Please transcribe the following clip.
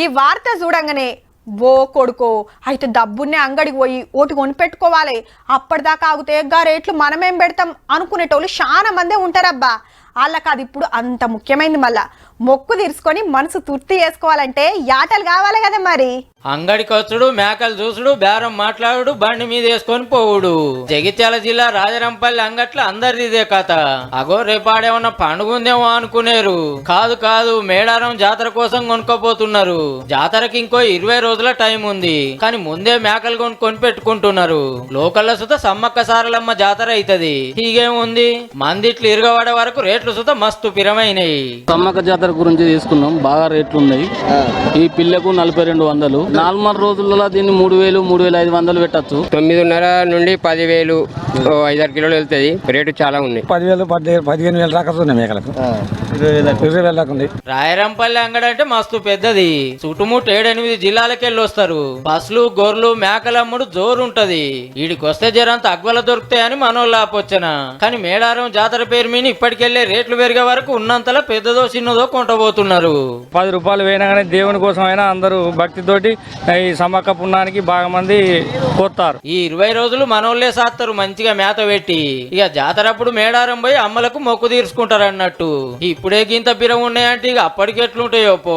ఈ వార్త చూడంగానే ఓ కొడుకో అయితే డబ్బున్నే అంగడికి పోయి ఓటి కొనిపెట్టుకోవాలి. అప్పటిదాకా ఆగితే గా రేట్లు మనమేం పెడతాం అనుకునేటోళ్ళు చాలా మందే ఉంటారబ్బా. వాళ్ళకి అది ఇప్పుడు అంత ముఖ్యమైనది మళ్ళా. మొక్కు తీర్చుకొని మనసు తృప్తి చేసుకోవాలంటే యాటలు కావాలి కదా మరి. అంగడికి వచ్చుడు మేకలు చూసుడు బేరం మాట్లాడుడు బండి మీద వేసుకొని పోవుడు. జగిత్యాల జిల్లా రాజరంపల్లి అంగట్ల అందరిది ఇదే కథ. అగో రేపాడేమన్నా పండుగ ఉందేమో అనుకునేరు. కాదు కాదు మేడారం జాతర కోసం కొనుక్కోపోతున్నారు. జాతరకి ఇంకో ఇరవై రోజుల టైం ఉంది. కానీ ముందే మేకలు కొనుక్కొని పెట్టుకుంటున్నారు లోకల్ల సుత సమ్మక్క సారలమ్మ జాతర అవుతుంది హీగేముంది? మందిట్లు ఇరగబడే వరకు రేట్లు సుత మస్తు పిరమైనయి. సమ్మక్క జాతర గురించి తీసుకున్నాం. బాగా రేట్లు ఉన్నాయి ఈ పిల్లకు నలభై రెండు వందలు. నాలుగు రోజులలో దీన్ని మూడు వేలు మూడు వేల ఐదు వందలు పెట్టచ్చు. తొమ్మిదిన్నర నుండి పదివేలు. ఐదారు కిలోలు వెళ్తుంది. రేటు చాలా ఉన్నాయి పదివేలు పదిహేను పదిహేను వేల దాకా ఉన్నాయి మేకలకు. ఇరవై వేల దాకా. ఉంది. రాయరంపల్లి అంగడి అంటే మస్తు పెద్దది. చుట్టుముట్టు ఏడెనిమిది జిల్లాలకెళ్ళి వస్తారు. బస్సులు గొర్రెలు మేకలమ్ముడు జోరుంటది. ఈడికొస్తే జరంత అగ్వల దొరుకుతాయని మనోళ్ళు ఆపొచ్చన. కానీ మేడారం జాతర పేరు మీద ఇప్పటికెళ్ళే రేట్లు పెరిగే వరకు ఉన్నంతలో పెద్దదో చిన్నదో కొంటబోతున్నారు. పది రూపాయలు వేయినా కానీ దేవుని కోసం అయినా అందరూ భక్తితోటి ఈ సమ్మక్క పుణ్యానికి బాగా మంది కోస్తారు ఈ ఇరవై రోజులు మనోళ్ళే సాస్తారు మంచిగా మేత పెట్టి. ఇక జాతర అప్పుడు మేడారం పోయి అమ్మలకు మొక్కు తీర్చుకుంటారు అన్నట్టు ఇప్పుడే గింత బిరం ఉన్నాయంటే ఇక అప్పటికెట్లుంటాయో పో.